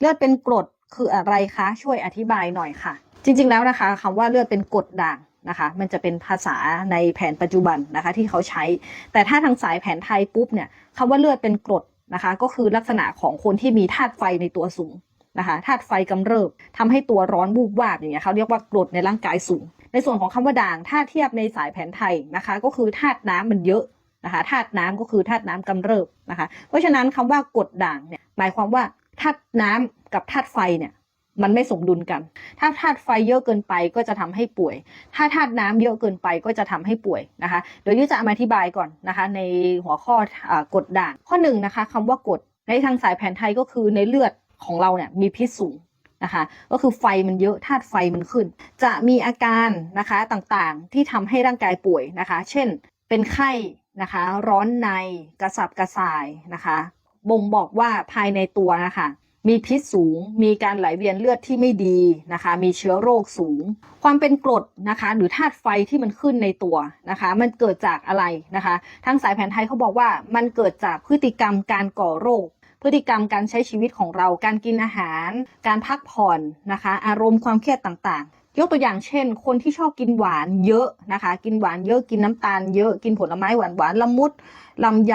เลือดเป็นกรดคืออะไรคะช่วยอธิบายหน่อยค่ะ จริง ๆแล้วนะคะคำว่าเลือดเป็นกรดด่างนะคะ มันจะเป็นภาษาในแผนปัจจุบันนะคะที่เขาใช้ แต่ถ้าทางสายแผนไทยปุ๊บเนี่ยคำว่าเลือดเป็นกรดนะคะ ก็คือลักษณะของคนที่มีธาตุไฟในตัวสูงนะคะธาตุไฟกำเริบทำให้ตัวร้อนวูบวาบอย่างเงี้ยเขาเรียกว่ากรดในร่างกายสูง ในส่วนของคำว่าด่างถ้าเทียบในสายแผนไทยนะคะ ก็คือธาตุน้ำมันเยอะนะคะธาตุน้ำก็คือธาตุน้ำกำเริบนะคะ เพราะฉะนั้นคำว่ากรดด่างเนี่ยหมายความว่า ธาตุน้ำกับธาตุไฟเนี่ยมันไม่สมดุลกัน ถ้าธาตุไฟเยอะเกินไปก็จะทำให้ป่วย ถ้าธาตุน้ำเยอะเกินไปก็จะทำให้ป่วยนะคะ เดี๋ยวยุจะอามาอธิบายก่อนนะคะ ในหัวข้ออกดด่าง ข้อหนึ่งนะคะคำว่ากดในทางสายแผนไทยก็คือในเลือดของเราเนี่ยมีพิษสูงนะคะก็คือไฟมันเยอะธาตุไฟมันขึ้น จะมีอาการนะคะต่างๆที่ทำให้ร่างกายป่วยนะคะ เช่นเป็นไข้นะคะ ร้อนในกระสับกระส่ายนะคะ บ่งบอกว่าภายในตัวนะคะมีพิษสูง มีการไหลเวียนเลือดที่ไม่ดีนะคะ มีเชื้อโรคสูง ความเป็นกรดนะคะ หรือธาตุไฟที่มันขึ้นในตัวนะคะ มันเกิดจากอะไรนะคะ ทางสายแผนไทยเขาบอกว่ามันเกิดจากพฤติกรรมการก่อโรค พฤติกรรมการใช้ชีวิตของเรา การกินอาหาร การพักผ่อนนะคะ อารมณ์ความเครียดต่างๆ ยกตัวอย่างเช่น คนที่ชอบกินหวานเยอะนะคะ กินหวานเยอะกินน้ำตาลเยอะกินผลไม้หวานหวานละมุดลำไย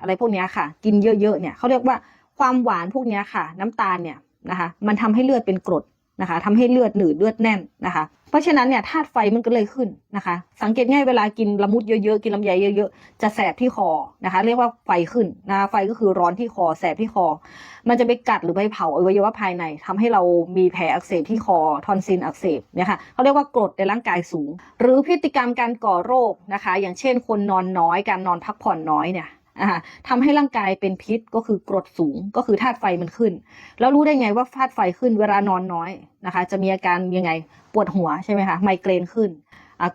อะไรพวกนี้ค่ะ กินเยอะๆเนี่ยเขาเรียกว่าความหวานพวกนี้ค่ะ น้ำตาลเนี่ยนะคะ มันทำให้เลือดเป็นกรดนะคะทำให้เลือดหนืดเลือดแน่นนะคะ เพราะฉะนั้นเนี่ยธาตุไฟมันก็เลยขึ้นนะคะ สังเกตง่ายเวลากินละมุดเยอะๆกินลำไยเยอะๆจะแสบที่คอนะคะ เรียกว่าไฟขึ้นนะคะไฟก็คือร้อนที่คอแสบที่คอ มันจะไปกัดหรือไปเผาอวัยวะภายในทำให้เรามีแผลอักเสบที่คอทอนซิลอักเสบเนี่ยค่ะเขาเรียกว่ากรดในร่างกายสูง หรือพฤติกรรมการก่อโรคนะคะ อย่างเช่นคนนอนน้อยการนอนพักผ่อนน้อยเนี่ย อ่าทำให้ร่างกายเป็นพิษก็คือกรดสูงก็คือธาตุไฟมันขึ้น แล้วรู้ได้ไงว่าธาตุไฟขึ้นเวลานอนน้อยนะคะ จะมีอาการยังไงปวดหัวใช่ไหมคะไมเกรนขึ้น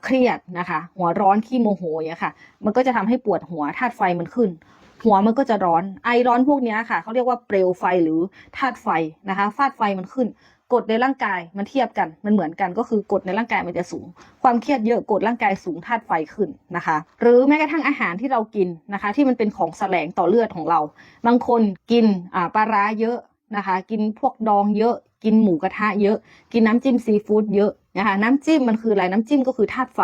เครียดนะคะ หัวร้อนขี้โมโหอย่างค่ะ มันก็จะทำให้ปวดหัวธาตุไฟมันขึ้น หัวมันก็จะร้อนไอร้อนพวกนี้ค่ะเขาเรียกว่าเปลวไฟหรือธาตุไฟนะคะธาตุไฟมันขึ้น กดในร่างกายมันเทียบกันมันเหมือนกันก็คือกดในร่างกายมันจะสูง ความเครียดเยอะกดร่างกายสูงธาตุไฟขึ้นนะคะ หรือแม้กระทั่งอาหารที่เรากินนะคะ ที่มันเป็นของแสลงต่อเลือดของเรา บางคนกินปลาร้าเยอะนะคะ กินพวกดองเยอะกินหมูกระทะเยอะ กินน้ำจิ้มซีฟู้ดเยอะนะคะ น้ำจิ้มมันคืออะไรน้ำจิ้มก็คือธาตุไฟ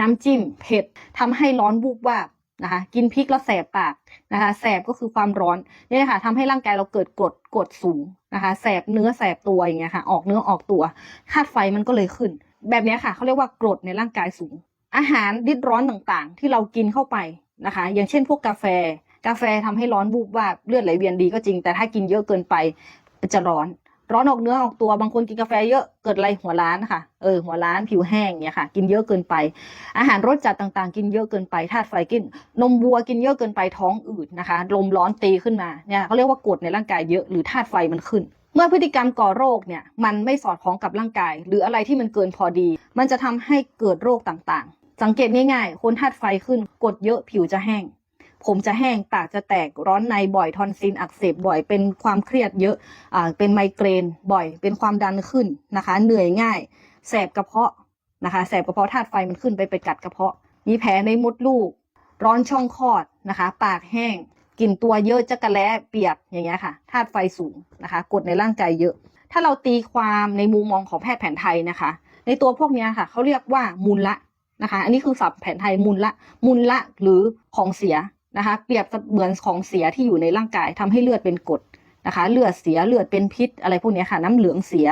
น้ำจิ้มเผ็ดทำให้ร้อนวูบวาบ นะคะกินพริกแล้วแสบปากนะคะแสบก็คือความร้อนนี่ค่ะทำให้ร่างกายเราเกิดกรดกรดสูงนะคะแสบเนื้อแสบตัวอย่างเงี้ยค่ะ ออกเนื้อออกตัวธาตุไฟมันก็เลยขึ้น แบบนี้ค่ะเขาเรียกว่ากรดในร่างกายสูง อาหารริดร้อนต่างๆ ที่เรากินเข้าไปนะคะ อย่างเช่นพวกกาแฟ กาแฟทำให้ร้อนวูบวาบเลือดไหลเวียนดีก็จริง แต่ถ้ากินเยอะเกินไปจะร้อน ร้อนออกเนื้อออกตัวบางคนกินกาแฟเยอะเกิดอะไรหัวล้านค่ะเออหัวล้านผิวแห้งเนี่ยค่ะ กินเยอะเกินไป อาหารรสจัดต่างๆ กินเยอะเกินไปธาตุไฟกิน นมวัวกินเยอะเกินไปท้องอืดนะคะ ลมร้อนตีขึ้นมาเนี่ยเขาเรียกว่ากรดในร่างกายเยอะหรือธาตุไฟมันขึ้นเมื่อพฤติกรรมก่อโรคเนี่ยมันไม่สอดคล้องกับร่างกาย หรืออะไรที่มันเกินพอดี มันจะทำให้เกิดโรคต่างๆ สังเกตง่ายๆ คนธาตุไฟขึ้นกดเยอะผิวจะแห้ง ผมจะแห้งปากจะแตกร้อนในบ่อยทอนซิลอักเสบบ่อยเป็นความเครียดเยอะอ่าเป็นไมเกรนบ่อย เป็นความดันขึ้นนะคะ เหนื่อยง่าย แสบกระเพาะนะคะแสบกระเพาะธาตุไฟมันขึ้นไปไปกัดกระเพาะ มีแผลในมดลูก ร้อนช่องคลอดนะคะ ปากแห้งกลิ่นตัวเยอะจักระแล้เปียกอย่างเงี้ยค่ะธาตุไฟสูงนะคะ กดในร่างกายเยอะ ถ้าเราตีความในมุมมองของแพทย์แผนไทยนะคะ ในตัวพวกเนี้ยค่ะเขาเรียกว่ามูลละนะคะ อันนี้คือศัพท์แผนไทยมูลละมูลละหรือของเสีย นะคะเปรียบเหมือนของเสียที่อยู่ในร่างกายทำให้เลือดเป็นกรดนะคะ เลือดเสียเลือดเป็นพิษ อะไรพวกนี้ค่ะ น้ำเหลืองเสีย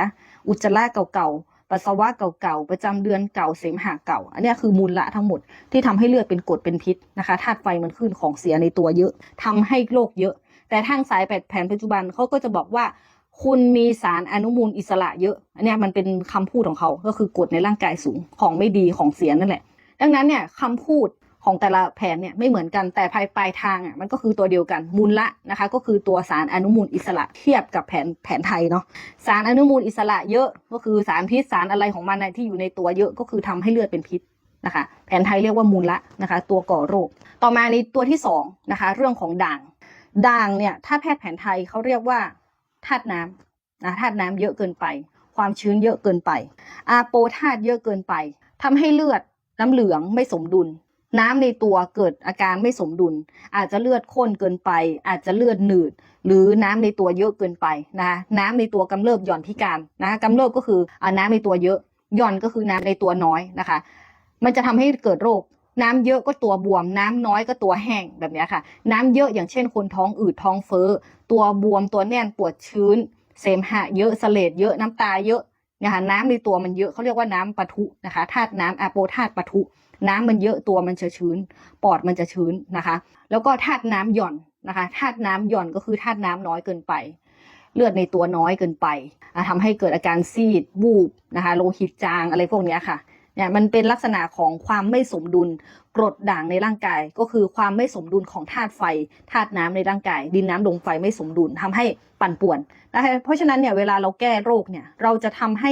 อุจจาระเก่าๆปัสสาวะเก่าๆประจำเดือนเก่าเสมหะเก่า อันนี้คือมูลละทั้งหมดที่ทำให้เลือดเป็นกรดเป็นพิษนะคะธาตุไฟมันขึ้นของเสียในตัวเยอะทำให้โรคเยอะ แต่ทางสายแผนปัจจุบันเขาก็จะบอกว่าคุณมีสารอนุมูลอิสระเยอะ อันนี้มันเป็นคำพูดของเขา ก็คือกรดในร่างกายสูงของไม่ดีของเสียนั่นแหละ ดังนั้นเนี่ยคำพูด ของแต่ละแผนเนี่ยไม่เหมือนกันแต่ภายปลายทางอะมันก็คือตัวเดียวกันมูลละนะคะ ก็คือตัวสารอนุมูลอิสระเทียบกับแผนแผนไทยเนาะสารอนุมูลอิสระเยอะก็คือสารพิษสารอะไรของมันน่ะที่อยู่ในตัวเยอะก็คือทำให้เลือดเป็นพิษนะคะแผนไทยเรียกว่ามูลละนะคะ ตัวก่อโรค ต่อมาในตัวที่สองนะคะเรื่องของด่าง ด่างเนี่ยถ้าแพทย์แผนไทยเขาเรียกว่าธาตุน้ำนะธาตุน้ำเยอะเกินไป ความชื้นเยอะเกินไปอาโปธาตุเยอะเกินไปทำให้เลือดน้ำเหลืองไม่สมดุล น้ำในตัวเกิดอาการไม่สมดุล อาจจะเลือดข้นเกินไป อาจจะเลือดหนืด หรือน้ำในตัวเยอะเกินไปนะคะน้ำในตัวกำเริบหย่อนพิการนะคะกำเริบก็คืออ่าน้ำในตัวเยอะหย่อนก็คือน้ำในตัวน้อยนะคะ มันจะทำให้เกิดโรคน้ำเยอะก็ตัวบวม น้ำน้อยก็ตัวแห้งแบบนี้ค่ะ น้ำเยอะอย่างเช่นคนท้องอืดท้องเฟ้อ ตัวบวมตัวแน่นปวดชื้น เสมหะเยอะเสลดเยอะน้ำตาเยอะนะคะน้ำในตัวมันเยอะเขาเรียกว่าน้ำปะทุนะคะธาตุน้ำอะโปธาตุปะทุ น้ำมันเยอะตัวมันจะชื้น ปอดมันจะชื้นนะคะ แล้วก็ธาตุน้ำหย่อนนะคะธาตุน้ำหย่อนก็คือธาตุน้ำน้อยเกินไป เลือดในตัวน้อยเกินไปอะทำให้เกิดอาการซีดวูบนะคะโลหิตจางอะไรพวกนี้ค่ะเนี่ยมันเป็นลักษณะของความไม่สมดุลกรดด่างในร่างกาย ก็คือความไม่สมดุลของธาตุไฟธาตุน้ำในร่างกาย ดินน้ำลมไฟไม่สมดุลทำให้ปั่นป่วนนะคะเพราะฉะนั้นเนี่ยเวลาเราแก้โรคเนี่ยเราจะทำให้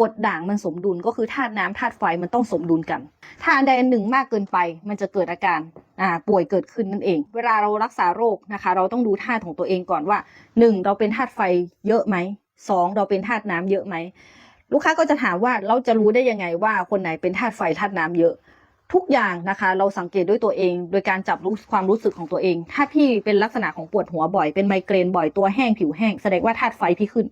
กดด่างมันสมดุลก็คือธาตุน้ำธาตุไฟมันต้องสมดุลกันถ้าอันใดอันหนึ่งมากเกินไป มันจะเกิดอาการาป่วยเกิดขึ้นนั่นเอง เวลาเรารักษาโรคนะคะ เราต้องดูธาตุของตัวเองก่อนว่าหนึ่งเราเป็นธาตุไฟเยอะไหมสองเราเป็นธาตุน้ำเยอะไหมลูกค้าก็จะถามว่าเราจะรู้ได้ยังไงว่าคนไหนเป็นธาตุไฟธาตุน้ำเยอะ ทุกอย่างนะคะ เราสังเกตด้วยตัวเอง โดยการจับรู้ความรู้สึกของตัวเอง ถ้าพี่เป็นลักษณะของปวดหัวบ่อยเป็นไมเกรนบ่อยตัวแห้งผิวแห้งแสดงว่าธาตุไฟพี่ขึ้น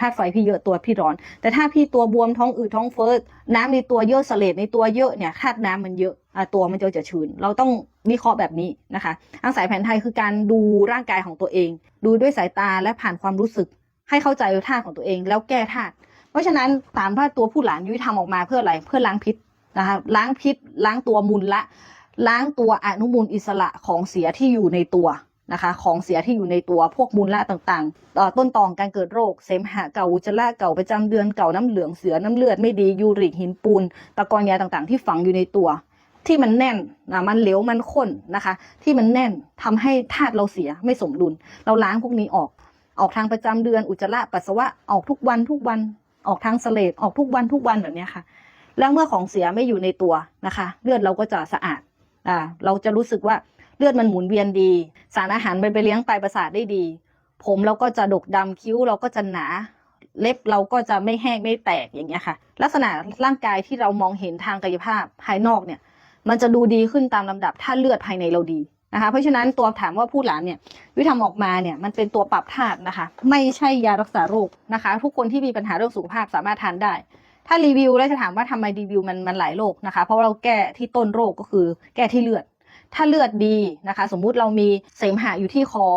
ธาตุไฟพี่เยอะตัวพี่ร้อน แต่ถ้าพี่ตัวบวมท้องอืดท้องเฟ้อน้ำในตัวเยอะเสลดในตัวเยอะเนี่ยธาตุน้ำมันเยอะอ่าตัวมันจะจะชื้น เราต้องวิเคราะห์แบบนี้นะคะทางสายแผนไทยคือการดูร่างกายของตัวเอง ดูด้วยสายตาและผ่านความรู้สึก ให้เข้าใจธาตุของตัวเอง แล้วแก้ธาตุเพราะฉะนั้นตามว่าตัวผู้หลานยุ้ยทำออกมาเพื่ออะไรเพื่อล้างพิษนะคะล้างพิษล้างตัวมูลละ ล้างตัวอนุมูลอิสระของเสียที่อยู่ในตัว นะคะ ของเสียที่อยู่ในตัวพวกมูลละต่างๆ ต้นตอของการเกิดโรค เสมหะเก่าอุจจาระเก่าประจำเดือนเก่าน้ำเหลืองเสือน้ำเลือดไม่ดียูริกหินปูน ตะกอนยาต่างๆ ที่ฝังอยู่ในตัวที่มันแน่นนะมันเหลวมันข้นนะคะ ที่มันแน่นทำให้ธาตุเราเสียไม่สมดุล เราล้างพวกนี้ออก ออกทางประจำเดือนอุจจาระปัสสาวะออกทุกวันทุกวันออกทางเสลดออกทุกวันทุกวันแบบนี้ค่ะ แล้วเมื่อของเสียไม่อยู่ในตัวนะคะ เลือดเราก็จะสะอาดอ่าเราจะรู้สึกว่า เลือดมันหมุนเวียนดี สารอาหารมันไปเลี้ยงปลายประสาทได้ดี ผมเราก็จะดกดำคิ้วเราก็จะหนา เล็บเราก็จะไม่แห้งไม่แตกอย่างเงี้ยค่ะ ลักษณะร่างกายที่เรามองเห็นทางกายภาพภายนอกเนี่ย มันจะดูดีขึ้นตามลำดับถ้าเลือดภายในเราดีนะคะเพราะฉะนั้นตัวถามว่าผู้หลานเนี่ยวิธีทำออกมาเนี่ยมันเป็นตัวปรับธาตุนะคะ ไม่ใช่ยารักษาโรคนะคะ ทุกคนที่มีปัญหาเรื่องสุขภาพสามารถทานได้ ถ้ารีวิวแล้วจะถามว่าทำไมรีวิวมันมันหลายโรคนะคะ เพราะาเราแก้ที่ต้นโรคก็คือแก้ที่เลือด ถ้าเลือดดีนะคะ สมมุติเรามีเสมหะอยู่ที่คอ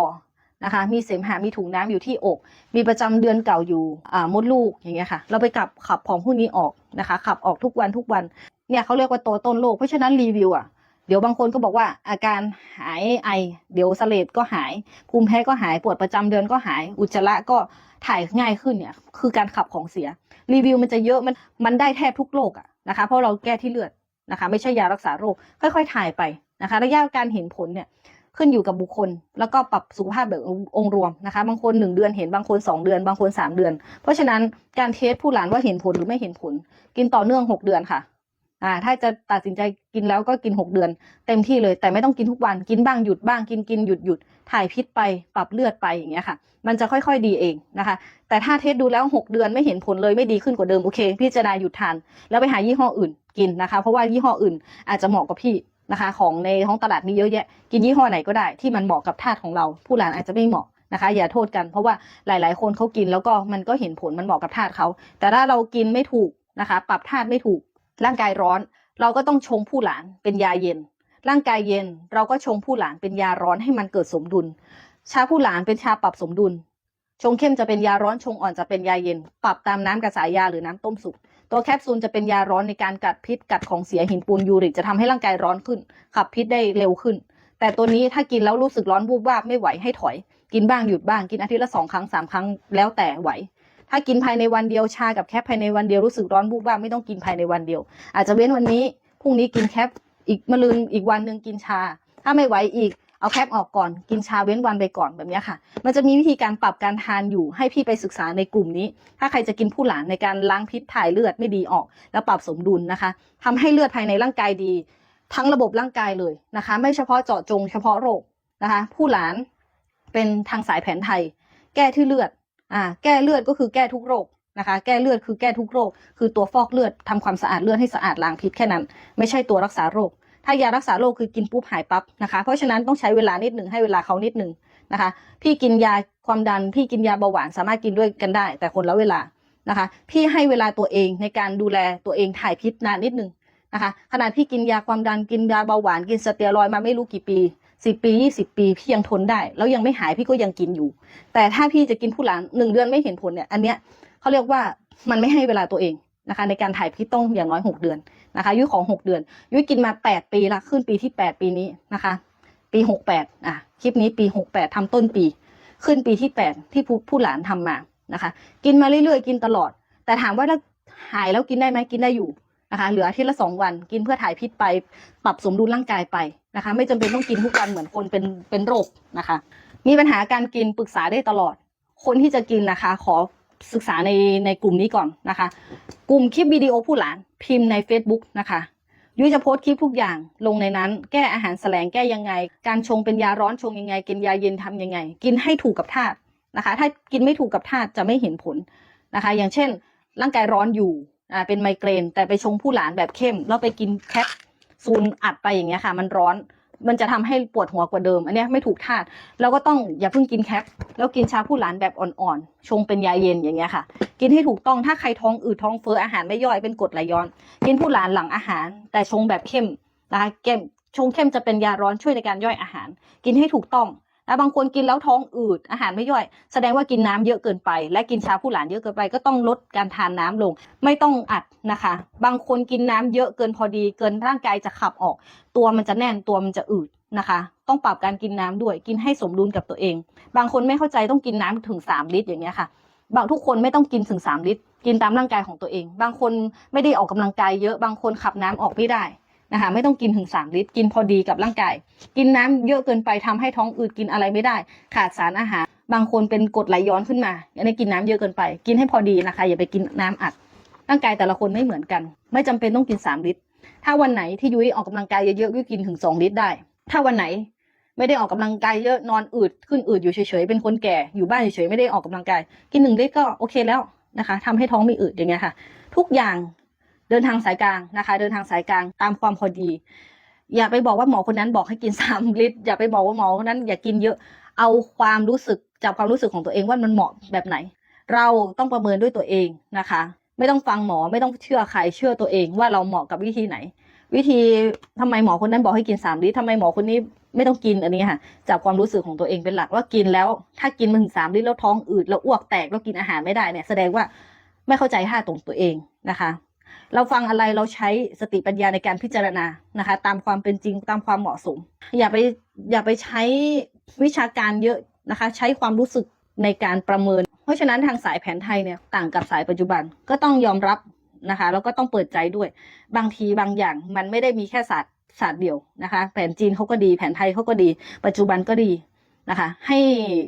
นะคะ มีเสมหะมีถุงน้ำอยู่ที่อก มีประจำเดือนเก่าอยู่มดลูกอย่างเงี้ยค่ะ เราไปกลับขับของพวกนี้ออกนะคะ ขับออกทุกวันทุกวัน เนี่ยเขาเรียกว่าตัวต้นโรค เพราะฉะนั้นรีวิวอะ เดี๋ยวบางคนก็บอกว่าอาการหายไอ เดี๋ยวสเลดก็หาย ภูมิแพ้ก็หาย ปวดประจำเดือนก็หาย อุจจาระก็ถ่ายง่ายขึ้นเนี่ย คือการขับของเสีย รีวิวมันจะเยอะ มัน มันได้แทบทุกโรคอะนะคะ เพราะเราแก้ที่เลือดนะคะ ไม่ใช่ยารักษาโรค ค่อย ๆ ถ่ายไป นะคะระยะการเห็นผลเนี่ยขึ้นอยู่กับบุคคล แล้วก็ปรับสุขภาพแบบองค์รวมนะคะ บางคนหนึ่งเดือนเห็นบางคนสองเดือน บางคนสามเดือน เพราะฉะนั้นการเทสผู้หลานว่าเห็นผลหรือไม่เห็นผล กินต่อเนื่องหกเดือนค่ะอ่าถ้าจะตัดสินใจกินแล้วก็กินหกเดือน เต็มที่เลยแต่ไม่ต้องกินทุกวันกินบ้างหยุดบ้างกินกินหยุดหยุดถ่ายพิษไปปรับเลือดไปอย่างเงี้ยค่ะ มันจะค่อยๆดีเองนะคะ แต่ถ้าเทสดูแล้ว 6 เดือนไม่เห็นผลเลยไม่ดีขึ้นกว่าเดิมโอเคพี่จะได้หยุดทานแล้วไปหายี่ห้ออื่นกินนะคะ เพราะว่ายี่ห้ออื่นอาจจะเหมาะกับพี่ นะคะ ของในท้องตลาดมีเยอะแยะ กินยี่ห้อไหนก็ได้ที่มันเหมาะกับธาตุของเรา ผู้หลานอาจจะไม่เหมาะนะคะ อย่าโทษกันเพราะว่าหลาย ๆ คนเขากินแล้วก็มันก็เห็นผลมันเหมาะกับธาตุเขา แต่ถ้าเรากินไม่ถูกนะคะ ปรับธาตุไม่ถูก ร่างกายร้อน เราก็ต้องชงผู้หลานเป็นยาเย็น ร่างกายเย็นเราก็ชงผู้หลานเป็นยาร้อนให้มันเกิดสมดุล ชาผู้หลานเป็นชาปรับสมดุล ชงเข้มจะเป็นยาร้อนชงอ่อนจะเป็นยาเย็น ปรับตามน้ำกระสายยาหรือน้ำต้มสุก ตัวแคปซูลจะเป็นยาร้อนในการกัดพิษกัดของเสียหินปูนยูริกจะทำให้ร่างกายร้อนขึ้น ขับพิษได้เร็วขึ้น แต่ตัวนี้ถ้ากินแล้วรู้สึกร้อนวูบวาบไม่ไหวให้ถอย กินบ้างหยุดบ้างกินอาทิตย์ละสองครั้งสามครั้งแล้วแต่ไหวถ้ากินภายในวันเดียวชากับแคปภายในวันเดียวรู้สึกร้อนวูบวาบไม่ต้องกินภายในวันเดียว อาจจะเว้นวันนี้พรุ่งนี้กินแคปอีกมะรืนอีกวันหนึ่งกินชา ถ้าไม่ไหวอีก เอาแคปออกก่อนกินชาเว้นวันไปก่อนแบบนี้ค่ะ มันจะมีวิธีการปรับการทานอยู่ให้พี่ไปศึกษาในกลุ่มนี้ ถ้าใครจะกินผู้หลานในการล้างพิษถ่ายเลือดไม่ดีออก แล้วปรับสมดุลนะคะทำให้เลือดภายในร่างกายดี ทั้งระบบร่างกายเลยนะคะ ไม่เฉพาะเจาะจงเฉพาะโรคนะคะ ผู้หลานเป็นทางสายแผนไทย แก้ที่เลือดอ่าแก้เลือดก็คือแก้ทุกโรคนะคะแก้เลือดคือแก้ทุกโรค คือตัวฟอกเลือดทำความสะอาดเลือดให้สะอาดล้างพิษแค่นั้น ไม่ใช่ตัวรักษาโรค ถ้ายารักษาโรคคือกินปุ๊บหายปั๊บนะคะ เพราะฉะนั้นต้องใช้เวลานิดหนึ่งให้เวลาเขานิดหนึ่งนะคะ พี่กินยาความดันพี่กินยาเบาหวานสามารถกินด้วยกันได้ แต่คนละเวลานะคะ พี่ให้เวลาตัวเองในการดูแลตัวเองถ่ายพิษนานนิดหนึ่งนะคะขนาดพี่กินยาความดันกินยาเบาหวานกินสเตียรอยมาไม่รู้กี่ปีสิบปียี่สิบปีพี่ยังทนได้ แล้วยังไม่หายพี่ก็ยังกินอยู่ แต่ถ้าพี่จะกินผู้หลานหนึ่งเดือนไม่เห็นผลเนี่ยอันเนี้ยเขาเรียกว่ามันไม่ให้เวลาตัวเองนะคะ ในการถ่ายพิษต้องอย่างน้อยหกเดือน นะคะยุ้ยของหกเดือน ยุ้ยกินมาแปดปีละขึ้นปีที่แปดปีนี้นะคะ ปีหกแปดอะคลิปนี้ปีหกแปดทำต้นปี ขึ้นปีที่แปดที่ผู้ผู้หลานทำมานะคะ กินมาเรื่อยๆ กินตลอด แต่ถามว่าแล้วหายแล้วกินได้ไหมกินได้อยู่นะคะเหลืออาทิตย์ละสองวันกินเพื่อถ่ายพิษไป ปรับสมดุลร่างกายไปนะคะ ไม่จำเป็นต้องกินทุกวันเหมือนคนเป็นเป็นโรคนะคะ มีปัญหาการกินปรึกษาได้ตลอด คนที่จะกินนะคะ ขอ ศึกษาในในกลุ่มนี้ก่อนนะคะ กลุ่มคลิปวิดีโอผู้หลานพิมพ์ใน Facebook นะคะยุ้ยจะโพสต์คลิปทุกอย่างลงในนั้น แก้อาหารแสลงแก้ยังไง การชงเป็นยาร้อนชงยังไง กินยาเย็นทำยังไง กินให้ถูกกับธาตุนะคะ ถ้ากินไม่ถูกกับธาตุจะไม่เห็นผลนะคะ อย่างเช่น ร่างกายร้อนอยู่อ่าเป็นไมเกรน แต่ไปชงผู้หลานแบบเข้ม แล้วไปกินแคปซูลอัดไปอย่างเงี้ยค่ะ มันร้อน มันจะทำให้ปวดหัวกว่าเดิม อันนี้ไม่ถูกธาตุแล้วก็ต้องอย่าเพิ่งกินแคป แล้วกินชาผู้หลานแบบอ่อนๆ ชงเป็นยาเย็นอย่างเงี้ยค่ะ กินให้ถูกต้องถ้าใครท้องอืดท้องเฟ้ออาหารไม่ย่อยเป็นกรดไหลย้อน กินผู้หลานหลังอาหาร แต่ชงแบบเข้มนะคะเข้มชงเข้มจะเป็นยาร้อนช่วยในการย่อยอาหาร กินให้ถูกต้อง แล้วบางคนกินแล้วท้องอืดอาหารไม่ย่อย แสดงว่ากินน้ำเยอะเกินไป และกินชาผู้หลานเยอะเกินไป ก็ต้องลดการทานน้ำลง ไม่ต้องอัดนะคะ บางคนกินน้ำเยอะเกินพอดี เกินร่างกายจะขับออก ตัวมันจะแน่นตัวมันจะอืดนะคะ ต้องปรับการกินน้ำด้วยกินให้สมดุลกับตัวเอง บางคนไม่เข้าใจต้องกินน้ำถึงสามลิตรอย่างเงี้ยค่ะบางทุกคนไม่ต้องกินถึงสามลิตร กินตามร่างกายของตัวเอง บางคนไม่ได้ออกกำลังกายเยอะบางคนขับน้ำออกไม่ได้ นะคะไม่ต้องกินถึงสามลิตร กินพอดีกับร่างกาย กินน้ำเยอะเกินไปทำให้ท้องอืดกินอะไรไม่ได้ ขาดสารอาหาร บางคนเป็นกรดไหลย้อนขึ้นมาอันนี้กินน้ำเยอะเกินไป กินให้พอดีนะคะ อย่าไปกินน้ำอัด ร่างกายแต่ละคนไม่เหมือนกัน ไม่จำเป็นต้องกินสามลิตร ถ้าวันไหนที่ยุ้ยออกกำลังกายเยอะๆยุ้ยกินถึงสองลิตรได้ ถ้าวันไหนไม่ได้ออกกำลังกายเยอะนอนอืดขึ้นอืดอยู่เฉยๆเป็นคนแก่อยู่บ้านเฉยๆไม่ได้ออกกำลังกาย กินหนึ่งลิตรก็โอเคแล้วนะคะทำให้ท้องไม่อืดอย่างเงี้ยค่ะ ทุกอย่าง เดินทางสายกลางนะคะ เดินทางสายกลางตามความพอดี อย่าไปบอกว่าหมอคนนั้นบอกให้กินสามลิตร อย่าไปบอกว่าหมอคนนั้นอย่ากินเยอะ เอาความรู้สึกจับความรู้สึกของตัวเองว่ามันเหมาะแบบไหน เราต้องประเมินด้วยตัวเองนะคะ ไม่ต้องฟังหมอไม่ต้องเชื่อใครเชื่อตัวเองว่าเราเหมาะกับวิธีไหน วิธีทำไมหมอคนนั้นบอกให้กินสามลิตรทำไมหมอคนนี้ไม่ต้องกินอันนี้ค่ะจับความรู้สึกของตัวเองเป็นหลักว่ากินแล้ว ถ้ากินมาถึงสามลิตรแล้วท้องอืดแล้วอ้วกแตกแล้วกินอาหารไม่ได้เนี่ยแสดงว่าไม่เข้าใจท่าตรงตัวเองนะคะ เราฟังอะไรเราใช้สติปัญญาในการพิจารณานะคะ ตามความเป็นจริงตามความเหมาะสม อย่าไปอย่าไปใช้วิชาการเยอะนะคะ ใช้ความรู้สึกในการประเมิน เพราะฉะนั้นทางสายแผนไทยเนี่ยต่างกับสายปัจจุบันก็ต้องยอมรับนะคะแล้วก็ต้องเปิดใจด้วย บางทีบางอย่างมันไม่ได้มีแค่ศาสตร์ศาสตร์เดียวนะคะ แผนจีนเขาก็ดี แผนไทยเขาก็ดี ปัจจุบันก็ดี นะคะ ให้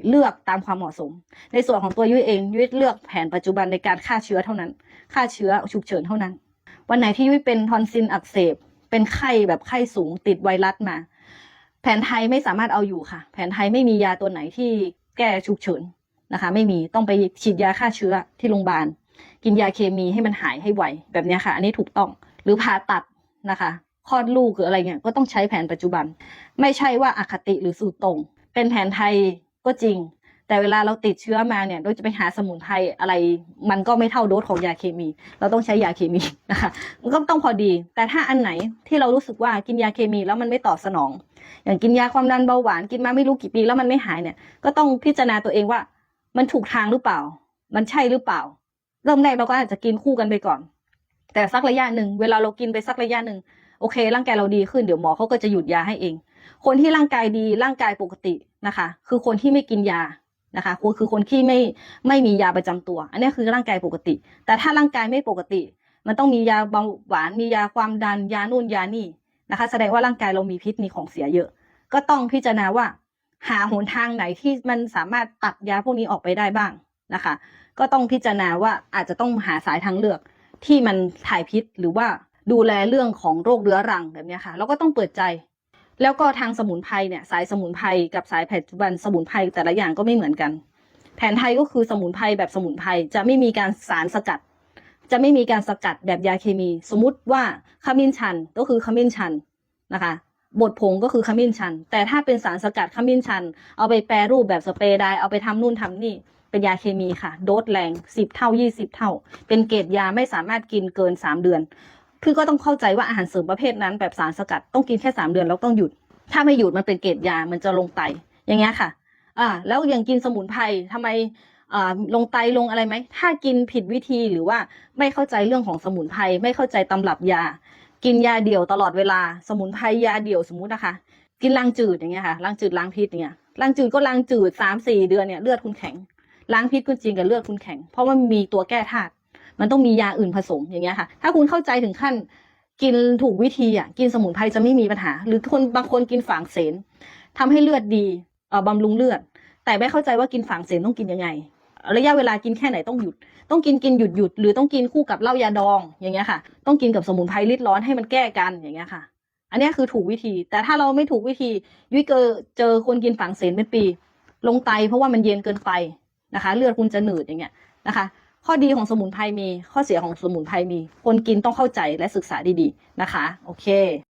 เลือกตามความเหมาะสม ในส่วนของตัวยุ้ยเองยุ้ยเลือกแผนปัจจุบันในการฆ่าเชื้อเท่านั้นฆ่าเชื้อฉุกเฉินเท่านั้น วันไหนที่ยุ้ยเป็นทอนซิลอักเสบ เป็นไข้แบบไข้สูงติดไวรัสมา แผนไทยไม่สามารถเอาอยู่ค่ะ แผนไทยไม่มียาตัวไหนที่แก้ฉุกเฉินนะคะ ไม่มีต้องไปฉีดยาฆ่าเชื้อที่โรงพยาบาลกินยาเคมีให้มันหายให้ไวแบบนี้ค่ะ อันนี้ถูกต้องหรือผ่าตัดนะคะคลอดลูกหรืออะไรเงี้ยก็ต้องใช้แผนปัจจุบัน ไม่ใช่ว่าอาคติหรือสูตรตรง เป็นแผนไทยก็จริง แต่เวลาเราติดเชื้อมาเนี่ยเราจะไปหาสมุนไพรอะไร มันก็ไม่เท่าโดสของยาเคมี เราต้องใช้ยาเคมีนะคะมันก็ต้องพอดี แต่ถ้าอันไหนที่เรารู้สึกว่ากินยาเคมีแล้วมันไม่ตอบสนอง อย่างกินยาความดันเบาหวานกินมาไม่รู้กี่ปีแล้วมันไม่หายเนี่ย ก็ต้องพิจารณาตัวเองว่า มันถูกทางหรือเปล่า มันใช่หรือเปล่า เริ่มแรกเราก็อาจจะกินคู่กันไปก่อน แต่สักระยะหนึ่งเวลาเรากินไปสักระยะหนึ่งโอเค ร่างกายเราดีขึ้นเดี๋ยวหมอเขาก็จะหยุดยาให้เอง คนที่ร่างกายดีร่างกายปกตินะคะ คือคนที่ไม่กินยานะคะคือคนที่ไม่ไม่มียาประจำตัว อันนี้คือร่างกายปกติ แต่ถ้าร่างกายไม่ปกติ มันต้องมียาเบาหวานมียาความดันยานู่นยานี่นะคะ แสดงว่าร่างกายเรามีพิษมีของเสียเยอะ ก็ต้องพิจารณาว่า หาหนทางไหนที่มันสามารถตัดยาพวกนี้ออกไปได้บ้างนะคะ ก็ต้องพิจารณาว่าอาจจะต้องหาสายทางเลือกที่มันถ่ายพิษหรือว่าดูแลเรื่องของโรคเรื้อรังแบบนี้ค่ะ แล้วก็ต้องเปิดใจ แล้วก็ทางสมุนไพรเนี่ยสายสมุนไพรกับสายปัจจุบันสมุนไพรแต่ละอย่างก็ไม่เหมือนกัน แผนไทยก็คือสมุนไพรแบบสมุนไพรจะไม่มีการสารสกัด จะไม่มีการสกัดแบบยาเคมี สมมุติว่าขมิ้นชันก็คือขมิ้นชันนะคะบดผงก็คือขมิ้นชัน แต่ถ้าเป็นสารสกัดขมิ้นชัน เอาไปแปรรูปแบบสเปรย์ไดร์เอาไปทำนู่นทำนี่เป็นยาเคมีค่ะ โดสแรงสิบเท่ายี่สิบเท่า เป็นเกรดยาไม่สามารถกินเกินสามเดือน คือก็ต้องเข้าใจว่าอาหารเสริมประเภทนั้นแบบสารสกัดต้องกินแค่สามเดือนแล้วต้องหยุด ถ้าไม่หยุดมันเป็นเกรดยามันจะลงไตอย่างเงี้ยค่ะอ่าแล้วอย่างกินสมุนไพรทำไมอ่าลงไตลงอะไรไหมถ้ากินผิดวิธีหรือว่าไม่เข้าใจเรื่องของสมุนไพรไม่เข้าใจตำรับยา กินยาเดี่ยวตลอดเวลา สมุนไพรยาเดี่ยวสมมุตินะคะ กินล้างจืดอย่างเงี้ยค่ะล้างจืดล้างพิษอย่างเงี้ยล้างจืดก็ล้างจืดสามสี่เดือนเนี่ยเลือดคุณแข็งล้างพิษก็จริงกับเลือดคุณแข็ง เพราะว่ามันมีตัวแก้ธาตุ มันต้องมียาอื่นผสมอย่างเงี้ยค่ะ ถ้าคุณเข้าใจถึงขั้นกินถูกวิธีอะกินสมุนไพรจะไม่มีปัญหา หรือคนบางคนกินฝางเสนทำให้เลือดดีเอ่อบำรุงเลือด แต่ไม่เข้าใจว่ากินฝางเสนต้องกินยังไง ระยะเวลากินแค่ไหนต้องหยุด ต้องกินกินหยุดหยุดหรือต้องกินคู่กับเหล้ายาดองอย่างเงี้ยค่ะ ต้องกินกับสมุนไพรลิดร้อนให้มันแก้กันอย่างเงี้ยค่ะ อันนี้คือถูกวิธี แต่ถ้าเราไม่ถูกวิธียุ้ยเกอเจอคนกินฝางเสนเป็นปี ลงไตเพราะว่ามันเย็นเกินไปนะคะ เลือดคุณจะหนืดอย่างเงี้ยนะคะ ข้อดีของสมุนไพรมีข้อเสียของสมุนไพรมีคนกินต้องเข้าใจและศึกษาดีๆนะคะ โอเค